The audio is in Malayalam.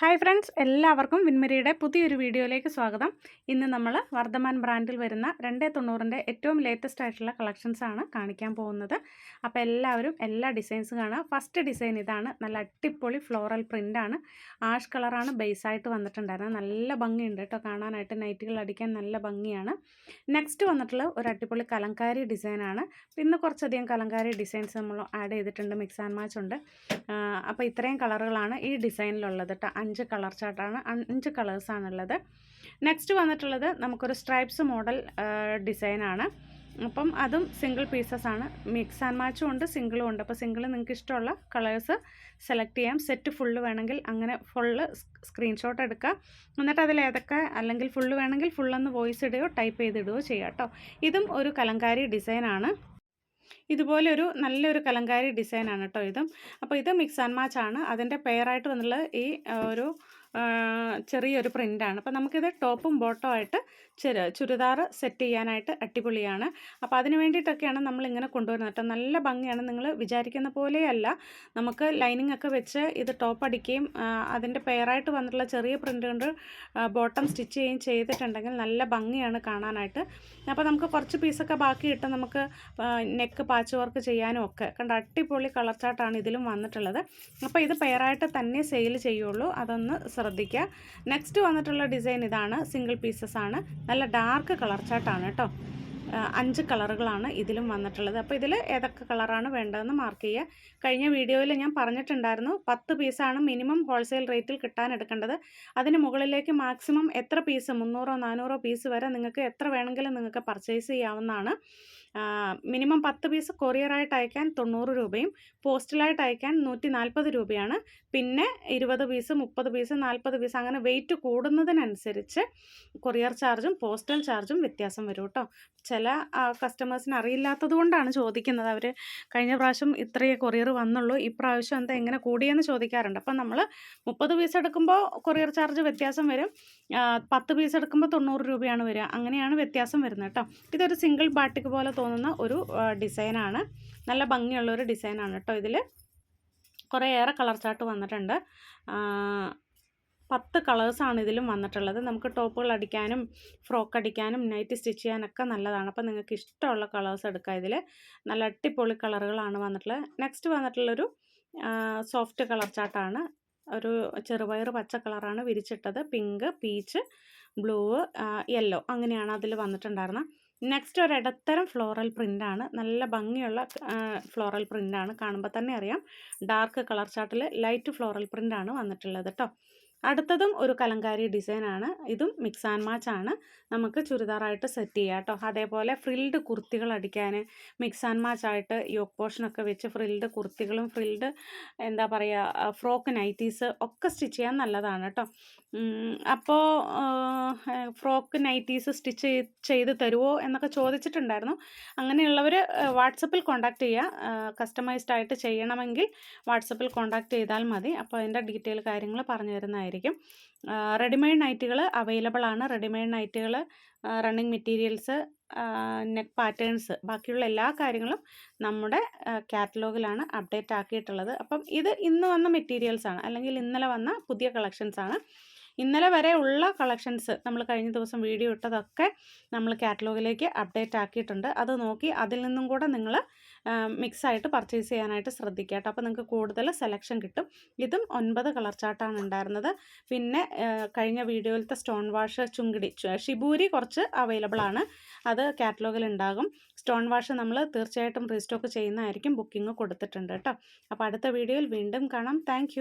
ഹായ് ഫ്രണ്ട്സ് എല്ലാവർക്കും വിൻമരിയുടെ പുതിയൊരു വീഡിയോയിലേക്ക് സ്വാഗതം. ഇന്ന് നമ്മൾ വർദ്ധമാൻ ബ്രാൻഡിൽ വരുന്ന രണ്ടേ തൊണ്ണൂറിന്റെ ഏറ്റവും ലേറ്റസ്റ്റ് ആയിട്ടുള്ള കളക്ഷൻസാണ് കാണിക്കാൻ പോകുന്നത്. അപ്പോൾ എല്ലാവരും എല്ലാ ഡിസൈൻസും കാണാം ഫസ്റ്റ് ഡിസൈൻ ഇതാണ്. നല്ല അടിപൊളി ഫ്ലോറൽ പ്രിന്റാണ് ആഷ് കളറാണ് ബേസായിട്ട് വന്നിട്ടുണ്ടായിരുന്നത്. നല്ല ഭംഗിയുണ്ട് കേട്ടോ. കാണാനായിട്ട് നൈറ്റുകൾ അടിക്കാൻ നല്ല ഭംഗിയാണ്. നെക്സ്റ്റ് വന്നിട്ടുള്ള ഒരു അടിപൊളി കലങ്കാരി ഡിസൈനാണ് പിന്നെ കുറച്ചധികം കലങ്കാരി ഡിസൈൻസ് നമ്മൾ ആഡ് ചെയ്തിട്ടുണ്ട്. മിക്സ് ആൻഡ് മാച്ച് ഉണ്ട്. അപ്പോൾ ഇത്രയും കളറുകളാണ് ഈ ഡിസൈനിലുള്ളത് കേട്ടോ. അഞ്ച് കളർ ചാർട്ടാണ് അഞ്ച് കളേഴ്സാണുള്ളത് നെക്സ്റ്റ് വന്നിട്ടുള്ളത് നമുക്കൊരു സ്ട്രൈപ്സ് മോഡൽ ഡിസൈനാണ്. അപ്പം അതും സിംഗിൾ പീസസ് ആണ്. മിക്സ് ആൻഡ് മാച്ചും ഉണ്ട് സിംഗിളും ഉണ്ട്. അപ്പോൾ സിംഗിൾ നിങ്ങൾക്ക് ഇഷ്ടമുള്ള കളേഴ്സ് സെലക്ട് ചെയ്യാം. സെറ്റ് ഫുള്ള് വേണമെങ്കിൽ അങ്ങനെ ഫുള്ള് സ്ക്രീൻഷോട്ട് എടുക്കുക എന്നിട്ട് അതിൽ ഏതൊക്കെ അല്ലെങ്കിൽ ഫുള്ള് വേണമെങ്കിൽ ഫുള്ളൊന്ന് വോയിസ് ഇടുകയോ ടൈപ്പ് ചെയ്തിടുകയോ ചെയ്യാം കേട്ടോ ഇതും ഒരു കലങ്കാരി ഡിസൈനാണ്. ഇതുപോലെ ഒരു നല്ലൊരു കലങ്കാരി ഡിസൈനാണ് കേട്ടോ ഇതും. അപ്പോൾ ഇത് മിക്സ് ആൻഡ് മാച്ച് ആണ്. അതിന്റെ പെയറായിട്ട് വന്നുള്ള ഈ ഒരു ചെറിയൊരു പ്രിന്റാണ് അപ്പോൾ നമുക്കിത് ടോപ്പും ബോട്ടോ ആയിട്ട് ചെറു ചുരിദാർ സെറ്റ് ചെയ്യാനായിട്ട് അടിപൊളിയാണ്. അപ്പോൾ അതിന് വേണ്ടിയിട്ടൊക്കെയാണ് നമ്മളിങ്ങനെ കൊണ്ടുവരുന്നത്. കേട്ടോ നല്ല ഭംഗിയാണ്. നിങ്ങൾ വിചാരിക്കുന്ന പോലെയല്ല. നമുക്ക് ലൈനിങ് ഒക്കെ വെച്ച് ഇത് ടോപ്പ് അടിക്കുകയും അതിന്റെ പെയറായിട്ട് വന്നിട്ടുള്ള ചെറിയ പ്രിന്റ് കൊണ്ട് ബോട്ടം സ്റ്റിച്ച് ചെയ്യുകയും ചെയ്തിട്ടുണ്ടെങ്കിൽ നല്ല ഭംഗിയാണ് കാണാനായിട്ട്. അപ്പോൾ നമുക്ക് കുറച്ച് പീസൊക്കെ ബാക്കിയിട്ട് നമുക്ക് നെക്ക് പാച്ച് വർക്ക് ചെയ്യാനും ഒക്കെ. കണ്ട അടിപൊളി കളർ ചാർട്ടാണ് ഇതിലും വന്നിട്ടുള്ളത്. അപ്പോൾ ഇത് പെയറായിട്ട് തന്നെ സെയിൽ ചെയ്യുള്ളൂ. അതൊന്ന് ശ്രദ്ധിക്കുക. നെക്സ്റ്റ് വന്നിട്ടുള്ള ഡിസൈൻ ഇതാണ് സിംഗിൾ പീസസ് ആണ്. നല്ല ഡാർക്ക് കളർ ചാട്ടാണ് കേട്ടോ അഞ്ച് കളറുകളാണ് ഇതിലും വന്നിട്ടുള്ളത്. അപ്പോൾ ഇതിൽ ഏതൊക്കെ കളറാണ് വേണ്ടതെന്ന് മാർക്ക് ചെയ്യുക. കഴിഞ്ഞ വീഡിയോയിൽ ഞാൻ പറഞ്ഞിട്ടുണ്ടായിരുന്നു പത്ത് പീസാണ് മിനിമം ഹോൾസെയിൽ റേറ്റിൽ കിട്ടാൻ എടുക്കേണ്ടത്. അതിന് മുകളിലേക്ക് മാക്സിമം എത്ര പീസ് മുന്നൂറോ നാനൂറോ പീസ് വരെ നിങ്ങൾക്ക് എത്ര വേണമെങ്കിലും നിങ്ങൾക്ക് പർച്ചേസ് ചെയ്യാവുന്നതാണ്. മിനിമം പത്ത് പീസ് കൊറിയറായിട്ട് അയക്കാൻ തൊണ്ണൂറ് രൂപയും പോസ്റ്റലായിട്ട് അയക്കാൻ നൂറ്റി നാൽപ്പത് രൂപയാണ്. പിന്നെ ഇരുപത് പീസ് മുപ്പത് പീസ് നാൽപ്പത് പീസ് അങ്ങനെ വെയിറ്റ് കൂടുന്നതിനനുസരിച്ച് കൊറിയർ ചാർജും പോസ്റ്റൽ ചാർജും വ്യത്യാസം വരും കേട്ടോ. ചില കസ്റ്റമേഴ്സിന് അറിയില്ലാത്തത് കൊണ്ടാണ് ചോദിക്കുന്നത്. അവർ കഴിഞ്ഞ പ്രാവശ്യം ഇത്രയേ കൊറിയർ വന്നുള്ളൂ ഇപ്രാവശ്യം എന്താ എങ്ങനെ കൂടിയെന്ന് ചോദിക്കാറുണ്ട്. അപ്പം നമ്മൾ മുപ്പത് പീസ് എടുക്കുമ്പോൾ കൊറിയർ ചാർജ് വ്യത്യാസം വരും പത്ത് പീസ് എടുക്കുമ്പോൾ തൊണ്ണൂറ് രൂപയാണ് വരിക. അങ്ങനെയാണ് വ്യത്യാസം വരുന്നത് കേട്ടോ. ഇതൊരു സിംഗിൾ ബാട്ടിക്ക് പോലെ തോന്നുന്ന ഒരു ഡിസൈനാണ്. നല്ല ഭംഗിയുള്ള ഒരു ഡിസൈനാണ് കേട്ടോ ഇതിൽ കുറേയേറെ കളർ ചാർട്ട് വന്നിട്ടുണ്ട്. പത്ത് കളേഴ്സാണ് ഇതിലും വന്നിട്ടുള്ളത്. നമുക്ക് ടോപ്പുകൾ അടിക്കാനും ഫ്രോക്ക് അടിക്കാനും നൈറ്റ് സ്റ്റിച്ച് ചെയ്യാനൊക്കെ നല്ലതാണ്. അപ്പോൾ നിങ്ങൾക്ക് ഇഷ്ടമുള്ള കളേഴ്സ് എടുക്കാം ഇതിൽ നല്ല അടിപൊളി കളറുകളാണ് വന്നിട്ടുള്ളത്. നെക്സ്റ്റ് വന്നിട്ടുള്ളൊരു സോഫ്റ്റ് കളർ ചാർട്ടാണ്. ഒരു ചെറുപയർ പച്ച കളറാണ് വിരിച്ചിട്ടത്. പിങ്ക് പീച്ച് ബ്ലൂ യെല്ലോ അങ്ങനെയാണ് അതിൽ വന്നിട്ടുണ്ടായിരുന്നത്. നെക്സ്റ്റ് ഒരു ഇടത്തരം ഫ്ലോറൽ പ്രിന്റാണ് നല്ല ഭംഗിയുള്ള ഫ്ലോറൽ പ്രിന്റാണ് കാണുമ്പോൾ തന്നെ അറിയാം. ഡാർക്ക് കളർ ചാർട്ടിൽ ലൈറ്റ് ഫ്ലോറൽ പ്രിന്റാണ് വന്നിട്ടുള്ളത് കേട്ടോ അടുത്തതും ഒരു കലങ്കാരി ഡിസൈനാണ് ഇതും മിക്സ് ആൻഡ് മാച്ച് ആണ്. നമുക്ക് ചുരിദാറായിട്ട് സെറ്റ് ചെയ്യാം കേട്ടോ. അതേപോലെ ഫ്രിൽഡ് കുർത്തികൾ അടിക്കാൻ മിക്സ് ആൻഡ് മാച്ച് ആയിട്ട് യോക്ക് പോർഷനൊക്കെ വെച്ച് ഫ്രിൽഡ് കുർത്തികളും ഫ്രിൽഡ് എന്താ പറയുക ഫ്രോക്ക് നൈറ്റീസ് ഒക്കെ സ്റ്റിച്ച് ചെയ്യാൻ നല്ലതാണ് കേട്ടോ. അപ്പോൾ ഫ്രോക്ക് നൈറ്റീസ് സ്റ്റിച്ച് ചെയ്ത് തരുമോ എന്നൊക്കെ ചോദിച്ചിട്ടുണ്ടായിരുന്നു. അങ്ങനെയുള്ളവർ വാട്സപ്പിൽ കോൺടാക്റ്റ് ചെയ്യുക കസ്റ്റമൈസ്ഡ് ആയിട്ട് ചെയ്യണമെങ്കിൽ വാട്സപ്പിൽ കോൺടാക്റ്റ് ചെയ്താൽ മതി. അപ്പോൾ അതിന്റെ ഡീറ്റെയിൽ കാര്യങ്ങൾ പറഞ്ഞു തരുന്നതായിരിക്കും. ആയിരിക്കും. റെഡിമെയ്ഡ് നൈറ്റുകൾ അവൈലബിൾ ആണ് റെഡിമെയ്ഡ് നൈറ്റുകൾ റണ്ണിങ് മെറ്റീരിയൽസ് നെക്ക് പാറ്റേൺസ് ബാക്കിയുള്ള എല്ലാ കാര്യങ്ങളും നമ്മുടെ കാറ്റലോഗിലാണ് അപ്ഡേറ്റ് ആക്കിയിട്ടുള്ളത്. അപ്പം ഇത് ഇന്ന് വന്ന മെറ്റീരിയൽസ് ആണ് അല്ലെങ്കിൽ ഇന്നലെ വന്ന പുതിയ കളക്ഷൻസ് ആണ് ഇന്നലെ വരെ ഉള്ള കളക്ഷൻസ് നമ്മൾ കഴിഞ്ഞ ദിവസം വീഡിയോ ഇട്ടതൊക്കെ നമ്മൾ കാറ്റലോഗിലേക്ക് അപ്ഡേറ്റ് ആക്കിയിട്ടുണ്ട്. അത് നോക്കി അതിൽ നിന്നും കൂടെ നിങ്ങൾ മിക്സ് ആയിട്ട് പർച്ചേസ് ചെയ്യാനായിട്ട് ശ്രദ്ധിക്കുക കേട്ടോ. അപ്പോൾ നിങ്ങൾക്ക് കൂടുതൽ സെലക്ഷൻ കിട്ടും. ഇതും ഒൻപത് കളർ ചാർട്ടാണ് ഉണ്ടായിരുന്നത്. പിന്നെ കഴിഞ്ഞ വീഡിയോയിലത്തെ സ്റ്റോൺ വാഷ് ചുങ്കിടി ഷിബൂരി കുറച്ച് അവൈലബിൾ ആണ്. അത് കാറ്റലോഗിൽ ഉണ്ടാകും. സ്റ്റോൺ വാഷ് നമ്മൾ തീർച്ചയായിട്ടും റീസ്റ്റോക്ക് ചെയ്യുന്നതായിരിക്കും ബുക്കിംഗ് കൊടുത്തിട്ടുണ്ട് കേട്ടോ. അപ്പോൾ അടുത്ത വീഡിയോയിൽ വീണ്ടും കാണാം. താങ്ക്